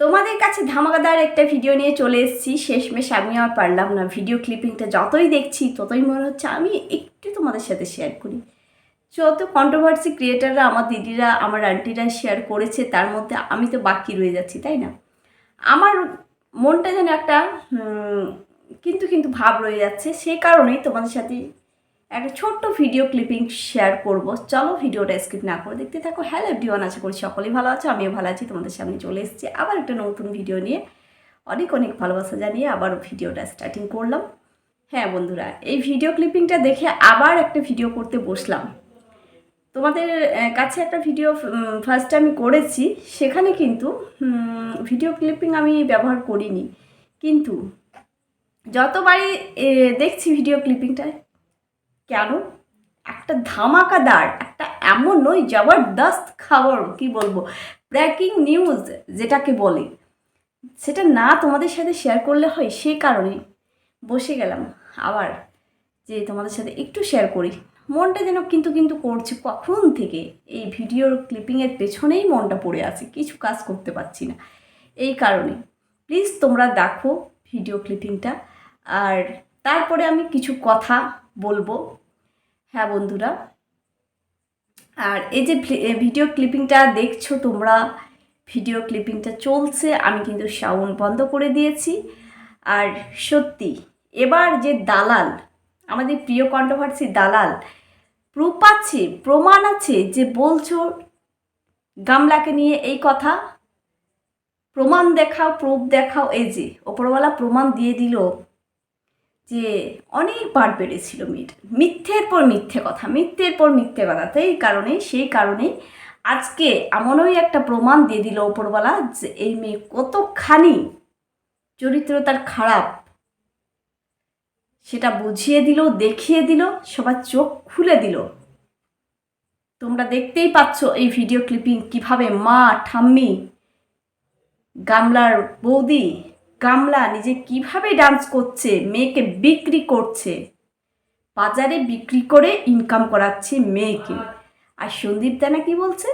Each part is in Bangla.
তোমাদের কাছে ধামাকাদার একটা ভিডিও নিয়ে চলে এসেছি। শেষমেশ আমি আর পারলাম না। ভিডিও ক্লিপিংটা যতই দেখছি, ততই মনে হচ্ছে আমি একটু তোমাদের সাথে শেয়ার করি। যত কন্ট্রোভার্সি ক্রিয়েটাররা আমার দিদিরা, আমার আন্টিরা শেয়ার করেছে। তার মধ্যে আমি তো বাকি রয়ে যাচ্ছি, তাই না? আমার মনটা যেন একটা কিন্তু কিন্তু ভাব রয়ে যাচ্ছে। সেই কারণেই তোমাদের সাথে একটা ছোট্ট ভিডিও ক্লিপিং শেয়ার করব। চলো ভিডিওটা স্কিপ না করে দেখতে থাকো। হ্যালো এভরিওয়ান আশা করি সকলেই ভালো আছো, আমিও ভালো আছি, তোমাদের সামনে চলে এসেছি আবার একটা নতুন ভিডিও নিয়ে। অনেক অনেক ভালোবাসা জানিয়ে আবার ভিডিওটা স্টার্টিং করলাম। হ্যাঁ বন্ধুরা, এই ভিডিও ক্লিপিংটা দেখে আবার একটা ভিডিও করতে বসলাম। তোমাদের কাছে একটা ভিডিও ফার্স্ট আমি করেছি। সেখানে কিন্তু ভিডিও ক্লিপিং আমি ব্যবহার করিনি। কিন্তু, যতবারই দেখছি ভিডিও ক্লিপিংটা কেন? একটা ধামাকাদার, একটা এমন নয় জবরদস্ত খবর, কি বলব? ব্রেকিং নিউজ যেটাকে বলে। সেটা না তোমাদের সাথে শেয়ার করলে হয় সে কারণে বসে গেলাম আবার যে তোমাদের সাথে একটু শেয়ার করি। মনটা যেন কিন্তু কিন্তু করছে, কখন থেকে? এই ভিডিওর ক্লিপিংয়ের পেছনেই মনটা পড়ে আছে, কিছু কাজ করতে পারছি না। এই কারণে প্লিজ তোমরা দেখো ভিডিও ক্লিপিংটা আর তারপরে আমি কিছু কথা বলব। হ্যাঁ বন্ধুরা। আর এই যে ভিডিও ক্লিপিংটা দেখছ তোমরা ভিডিও ক্লিপিংটা চলছে, আমি কিন্তু সাউন্ড বন্ধ করে দিয়েছি। আর সত্যি, এবার যে দালাল, আমাদের প্রিয় কন্ট্রোভার্সি দালাল প্রুফ আছে প্রমাণ আছে যে বলছো গামলাকে নিয়ে এই কথা। প্রমাণ দেখাও প্রুফ দেখাও, এই যে, ওপরওয়ালা প্রমাণ দিয়ে দিল। যে অনেকবার বেড়েছিল মিট। মিথ্যের পর মিথ্যে কথা, মিথ্যের পর মিথ্যে কথা। তো এই কারণে সেই কারণে আজকে এমনই একটা প্রমাণ দিয়ে দিল ওপরওয়ালা যে এই মেয়ে কতখানি চরিত্র তার খারাপ। সেটা বুঝিয়ে দিল, দেখিয়ে দিল, সবার চোখ খুলে দিল। তোমরা দেখতেই পাচ্ছ এই ভিডিও ক্লিপিং কীভাবে মা, ঠাম্মি, গামলার বৌদি গামলা নিজে কীভাবে ডান্স করছে, মেয়েকে বিক্রি করছে? বাজারে বিক্রি করে ইনকাম করাচ্ছে মেয়েকে। আর সন্দীপ দানা কি বলছে?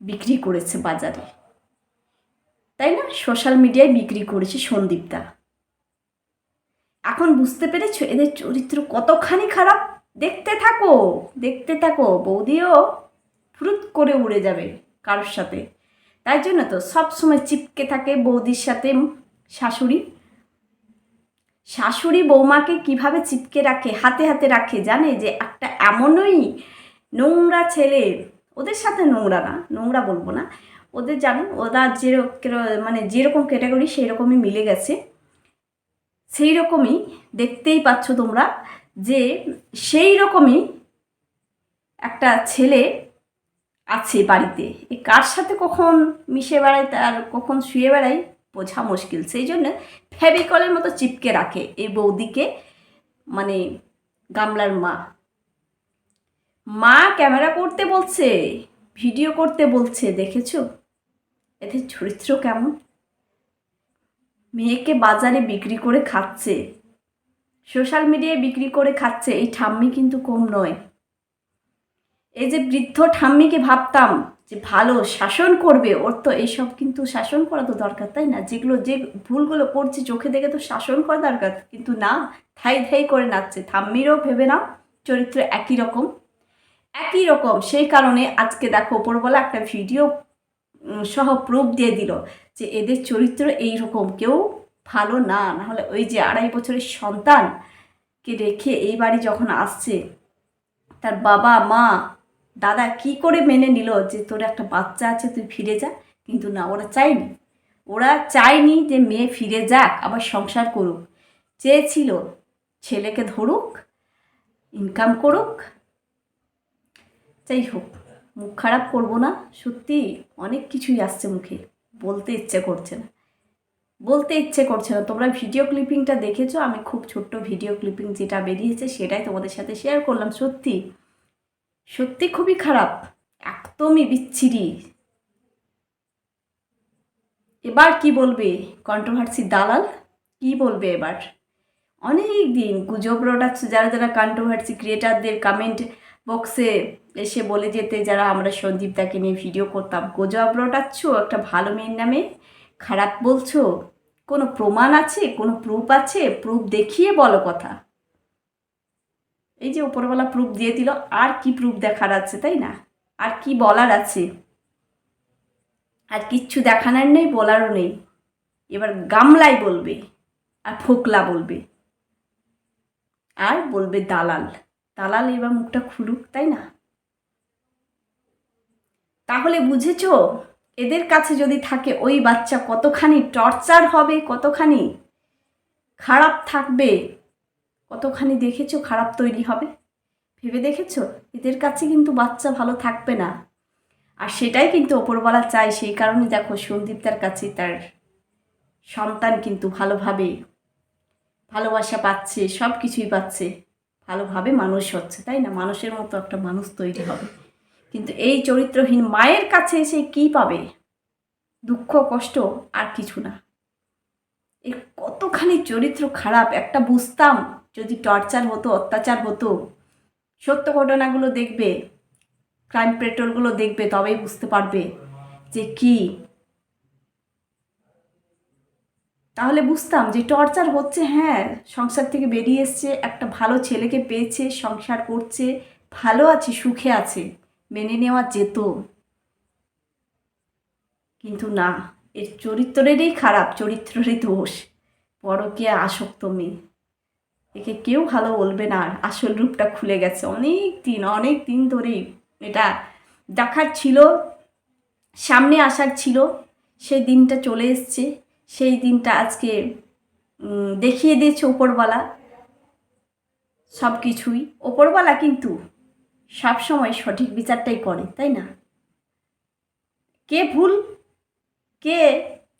বিক্রি করেছে বাজারে। তাই না? সোশ্যাল মিডিয়ায় বিক্রি করেছে সন্দীপদা এখন বুঝতে পেরেছ? এদের চরিত্র কতখানি খারাপ? দেখতে থাকো দেখতে থাকো। বৌদিও ফুরুত করে উড়ে যাবে কারোর সাথে। তাই জন্য তো সব সময় চিপকে থাকে বৌদির সাথে শাশুড়ি। শাশুড়ি বৌমাকে কীভাবে চিপকে রাখে, হাতে হাতে রাখে, জানে? যে একটা এমনই নোংরা ছেলে, ওদের সাথে নোংরা না, নোংরা বলব না। ওদের জানো ওরা যেরকম মানে যেরকম ক্যাটাগরি সেই রকমই মিলে গেছে। সেই রকমই দেখতেই পাচ্ছ তোমরা যে সেই রকমই একটা ছেলে আছে বাড়িতে। এ কার সাথে কখন মিশে বেড়ায় তার কখন শুয়ে বেড়ায় বোঝা মুশকিল। সেই জন্য ফেবিকলের মতো চিপকে রাখে এই বৌদিকে মানে গামলার মা। মা ক্যামেরা করতে বলছে, ভিডিও করতে বলছে, দেখেছ? এদের চরিত্র কেমন? মেয়েকে বাজারে বিক্রি করে খাচ্ছে। সোশ্যাল মিডিয়ায় বিক্রি করে খাচ্ছে, এই ঠাম্মি কিন্তু কম নয়। এই যে বৃদ্ধ ঠাম্মিকে ভাবতাম যে ভালো, শাসন করবে, ওর তো এইসব কিন্তু শাসন করা তো দরকার, তাই না? যেগুলো, যে ভুলগুলো করছে, চোখে দেখে তো শাসন করা দরকার, কিন্তু না থাই থাই করে নাচছে। ঠাম্মিরও ভেবে নাও, চরিত্র একই রকম একই রকম। সেই কারণে আজকে দেখো ওপরবেলা একটা ভিডিও সহ প্রুফ দিয়ে দিল যে এদের চরিত্র এই রকম কেউ ভালো না। নাহলে ওই যে আড়াই বছরের সন্তানকে রেখে এই বাড়ি যখন আসছে, তার বাবা, মা দাদা কি করে মেনে নিল যে তোর একটা বাচ্চা আছে, তুই ফিরে যা। কিন্তু না, ওরা চায়নি। ওরা চায়নি যে মেয়ে ফিরে যাক, আবার সংসার করুক। চেয়েছিল, ছেলেকে ধরুক ইনকাম করুক। যাই হোক, মুখ খারাপ করব না। সত্যি অনেক কিছুই আসছে মুখে। বলতে ইচ্ছে করছে না। বলতে ইচ্ছে করছে না। তোমরা ভিডিও ক্লিপিংটা দেখেছ? আমি খুব ছোট্ট ভিডিও ক্লিপিং যেটা বেরিয়েছে সেটাই তোমাদের সাথে শেয়ার করলাম। সত্যি সত্যি খুবই খারাপ, একদমই বিচ্ছিরি। এবার কি বলবে কন্ট্রোভার্সি দালাল? কি বলবে এবার? অনেক দিন গুজব রটাচ্ছে যারা যারা কন্ট্রোভার্সি ক্রিয়েটারদের কমেন্ট বক্সে এসে বলে যেতে, যারা আমরা সন্দীপ সন্দীপদাকে নিয়ে ভিডিও করতাম। গজব রটাচ্ছ, একটা ভালো মেয়ের নামে? খারাপ বলছো? কোনো প্রমাণ আছে? কোনো প্রুফ আছে? প্রুফ দেখিয়ে বলো কথা। এই যে উপরওয়ালা প্রুফ দিয়ে দিল, আর কি প্রুফ দেখার আছে, তাই না? আর কি বলার আছে? আর কিচ্ছু দেখানোর নেই, বলারও নেই। এবার গামলাই বলবে, আর ফোকলা বলবে, আর বলবে দালাল। দালাল এবার মুখটা খুলুক, তাই না? তাহলে বুঝেছ, এদের কাছে যদি থাকে ওই বাচ্চা কতখানি টর্চার হবে, কতখানি খারাপ থাকবে কতখানি দেখেছ খারাপ তৈরি হবে? ভেবে দেখেছ? এদের কাছে কিন্তু বাচ্চা ভালো থাকবে না। আর সেটাই কিন্তু ওপরওয়ালা চাই সেই কারণে দেখো সন্দীপটার কাছে তার সন্তান কিন্তু ভালোভাবে ভালোবাসা পাচ্ছে সব কিছুই পাচ্ছে। ভালোভাবে মানুষ হচ্ছে, তাই না? মানুষের মতো একটা মানুষ তৈরি হবে। কিন্তু এই চরিত্রহীন মায়ের কাছে এসে কি পাবে? দুঃখ, কষ্ট, আর কিছু না। এর কতখানি চরিত্র খারাপ, একটা বুঝতাম যদি টর্চার হতো, অত্যাচার হতো, সত্য ঘটনাগুলো দেখবে ক্রাইম পেট্রোলগুলো দেখবে, তবেই বুঝতে পারবে যে কি। তাহলে বুঝতাম যে টর্চার হচ্ছে হ্যাঁ সংসার থেকে বেরিয়ে এসছে, একটা ভালো ছেলেকে পেয়েছে, সংসার করছে, ভালো আছে, সুখে আছে, মেনে নেওয়া যেত। কিন্তু না, এর চরিত্রেরই খারাপ, চরিত্রেরই দোষ পরকীয়া আসক্ত মেয়ে। একে কেউ ভালো বলবে না। আসল রূপটা খুলে গেছে। অনেক দিন অনেক দিন ধরেই এটা দেখার ছিল, সামনে আসার ছিল। সেই দিনটা চলে এসছে। সেই দিনটা আজকে দেখিয়ে দিয়েছে ওপরওয়ালা সব কিছুই ওপরওয়ালা কিন্তু সবসময় সঠিক বিচারটাই করে, তাই না? কে ভুল, কে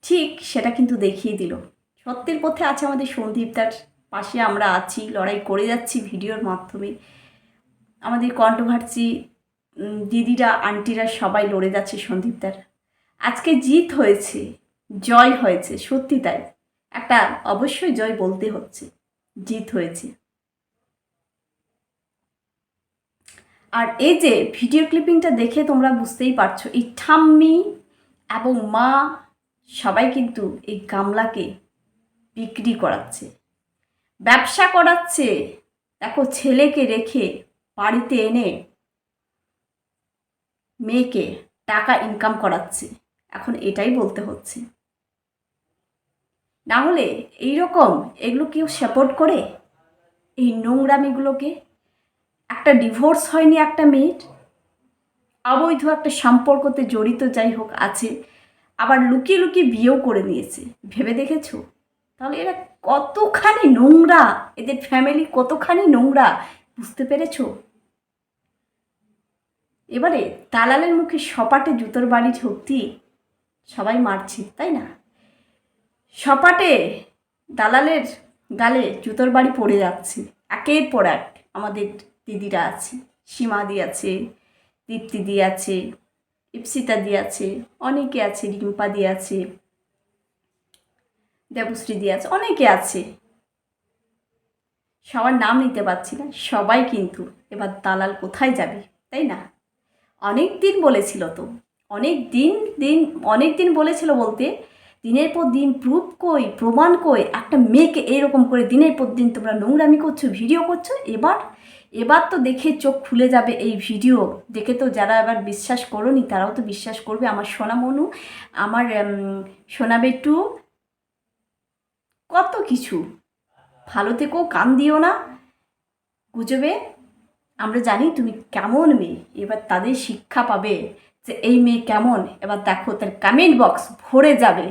ঠিক সেটা কিন্তু দেখিয়ে দিল। সত্যের পথে আছে আমাদের সন্দীপ তার পাশে আমরা আছি, লড়াই করে যাচ্ছি ভিডিওর মাধ্যমে। আমাদের কন্ট্রোভার্সি দিদিরা, আন্টিরা সবাই লড়ে যাচ্ছে সন্দীপদার। আজকে জিত হয়েছে, জয় হয়েছে, সত্যি তাই। একটা অবশ্যই জয় বলতে হচ্ছে, জিত হয়েছে। আর এই যে ভিডিও ক্লিপিংটা দেখে তোমরা বুঝতেই পারছ, এই ঠাম্মি এবং মা সবাই কিন্তু এই গামলাকে বিক্রি করাচ্ছে। ব্যবসা করাচ্ছে। দেখো, ছেলেকে রেখে বাড়িতে এনে মেয়েকে টাকা ইনকাম করাচ্ছে। এখন এটাই বলতে হচ্ছে। না হলে এইরকম এগুলো কেউ সাপোর্ট করে? এই নোংরামিগুলোকে? একটা ডিভোর্স হয়নি একটা মেয়ের? অবৈধ একটা সম্পর্কতে জড়িত যাই হোক আছে, আবার লুকিয়ে লুকিয়ে বিয়েও করে নিয়েছে। ভেবে দেখেছ? তাহলে এরা কতখানি নোংরা, এদের ফ্যামিলি কতখানি নোংরা, বুঝতে পেরেছ? এবারে দালালের মুখে সপাটে জুতোর বাড়ি ঢুকতি, সবাই মারছে, তাই না? সপাটে দালালের গালে জুতোর বাড়ি পড়ে যাচ্ছে, একের পর এক আমাদের দিদিরা আছে, সীমাদি আছে, দীপ্তিদি আছে ইপসিতা দি আছে, অনেকে আছে রিম্পা দি আছে। দেবশ্রী দি আছে অনেকে আছে। সবার নাম নিতে পারছি না। সবাই কিন্তু এবার দালাল কোথায় যাবে, তাই না? অনেক দিন বলেছিল তো। অনেক দিন দিন, অনেক দিন বলেছিল বলতে, দিনের পর দিন প্রুফ কই, প্রমাণ কই, একটা মেয়েকে এরকম করে দিনের পর দিন তোমরা নোংরামি করছ, ভিডিও করছ, এবার এবার তো দেখে চোখ খুলে যাবে এই ভিডিও। দেখে তো যারা এবার বিশ্বাস করোনি, তারাও তো বিশ্বাস করবে। আমার সোনা মনু আমার সোনা বেটু কত কিছু। ভালো থেকেও কান দিও না। গুজবে, আমরা জানি তুমি কেমন মেয়ে, এবার তাদের শিক্ষা পাবে যে এই মেয়ে কেমন। এবার দেখো, তার কমেন্ট বক্স ভরে যাবে।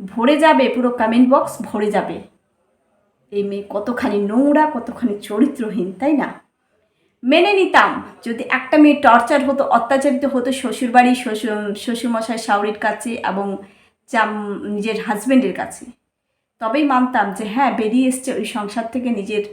ভরে যাবে, পুরো কমেন্ট বক্স ভরে যাবে। এই মেয়ে কতখানি নোংরা, কতখানি চরিত্রহীন, তাই না? মেনে নিতাম, যদি একটা মেয়ে টর্চার হতো, অত্যাচারিত হতো শ্বশুরবাড়ি শ্বশুর, শ্বশুরমশাই শাওরির কাছে এবং নিজের হাজব্যান্ডের কাছে। তবেই মানতাম যে হ্যাঁ বেরিয়ে এসছে ওই সংসার থেকে নিজের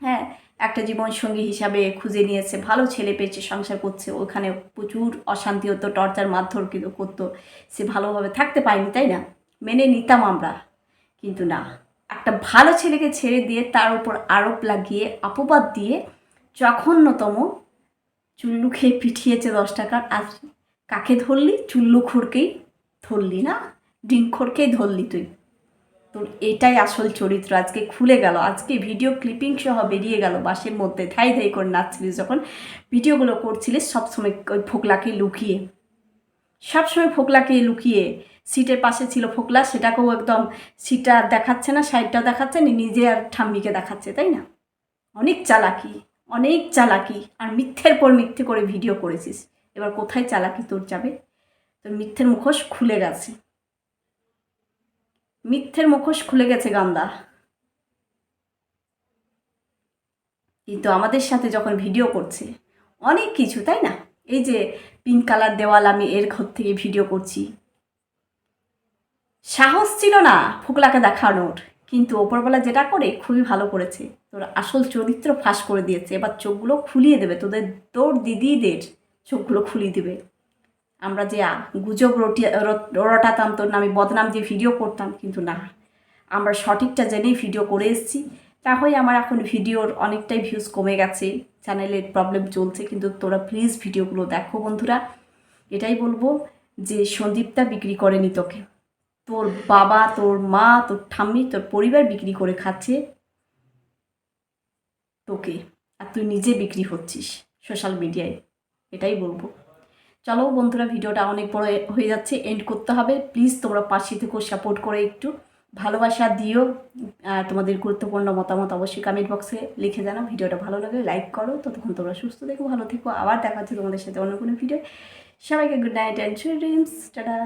হ্যাঁ একটা জীবনসঙ্গী হিসাবে খুঁজে নিয়েছে, ভালো ছেলে পেয়েছে, সংসার করছে, ওখানে প্রচুর অশান্তি হতো, টর্চার মারধর কিন্তু করতো, সে ভালোভাবে থাকতে পারেনি, তাই না? মেনে নিতাম আমরা, কিন্তু না। একটা ভালো ছেলেকে ছেড়ে দিয়ে তার উপর আরোপ লাগিয়ে, অপবাদ দিয়ে জঘন্যতম চুল্লু খেয়ে পিঠিয়েছে দশ টাকার আর কাকে ধরলি? চুল্লু খোরকেই ধরলি না? ডিম খোরকেই ধরলি তুই। তোর এটাই আসল চরিত্র। আজকে খুলে গেল। আজকে ভিডিও ক্লিপিং সহ বেরিয়ে গেল বাসের মধ্যে। ধাই ধাই করে নাচছিলিস যখন। ভিডিওগুলো করছিলিস সবসময় ওই ফোকলাকে লুকিয়ে। সবসময় ফোকলাকে লুকিয়ে। সিটের পাশে ছিল ফোকলা, সেটাকেও একদম সিটটা দেখাচ্ছে না সাইডটা দেখাচ্ছে না, নিজে আর ঠাম্মিকে দেখাচ্ছে, তাই না? অনেক চালাকি অনেক চালাকি। আর মিথ্যের পর মিথ্যে করে ভিডিও করেছিস। এবার কোথায় চালাকি তোর যাবে? তোর মিথ্যের মুখোশ খুলে গেছে। মিথ্যের মুখোশ খুলে গেছে গান্দা। কিন্তু আমাদের সাথে যখন ভিডিও করছে, অনেক কিছু, তাই না? এই যে পিঙ্ক কালার দেওয়াল আমি এর ঘর থেকে ভিডিও করছি। সাহস ছিল না ফোকলাকে দেখানোর, কিন্তু ওপরবেলা যেটা করে খুবই ভালো করেছে। তোর আসল চরিত্র ফাঁস করে দিয়েছে। এবার চোখগুলো খুলিয়ে দেবে। তোদের তোর দিদিদের চোখগুলো খুলিয়ে দেবে। আমরা যে গুজব রটি, রট- রটাতাম, তোর নামে বদনাম দিয়ে ভিডিও করতাম, কিন্তু না। আমরা সঠিকটা জেনেই ভিডিও করে এসেছি। তাহলে আমার এখন ভিডিওর অনেকটাই ভিউজ কমে গেছে চ্যানেলের প্রবলেম চলছে, কিন্তু তোরা প্লিজ ভিডিওগুলো দেখো বন্ধুরা। এটাই বলব যে সন্দীপটা বিক্রি করেনি তোকে। তোর বাবা, তোর মা, তোর ঠাম্মি, তোর পরিবার বিক্রি করে খাচ্ছে তোকে, আর তুই নিজে বিক্রি হচ্ছিস সোশ্যাল মিডিয়ায়। এটাই বলব। চলো বন্ধুরা, ভিডিওটা অনেক বড় হয়ে যাচ্ছে এন্ড করতে হবে। প্লিজ তোমরা পাশে থেকেও সাপোর্ট করে একটু। ভালোবাসা দিও, আর তোমাদের গুরুত্বপূর্ণ মতামত অবশ্যই কমেন্ট বক্সে লিখে জানাও। ভিডিওটা ভালো লাগে লাইক করো। ততক্ষণ তোমরা সুস্থ থেকো, ভালো থেকো। আবার দেখা হচ্ছে তোমাদের সাথে অন্য কোনো ভিডিও সবাইকে good night and dreams tata.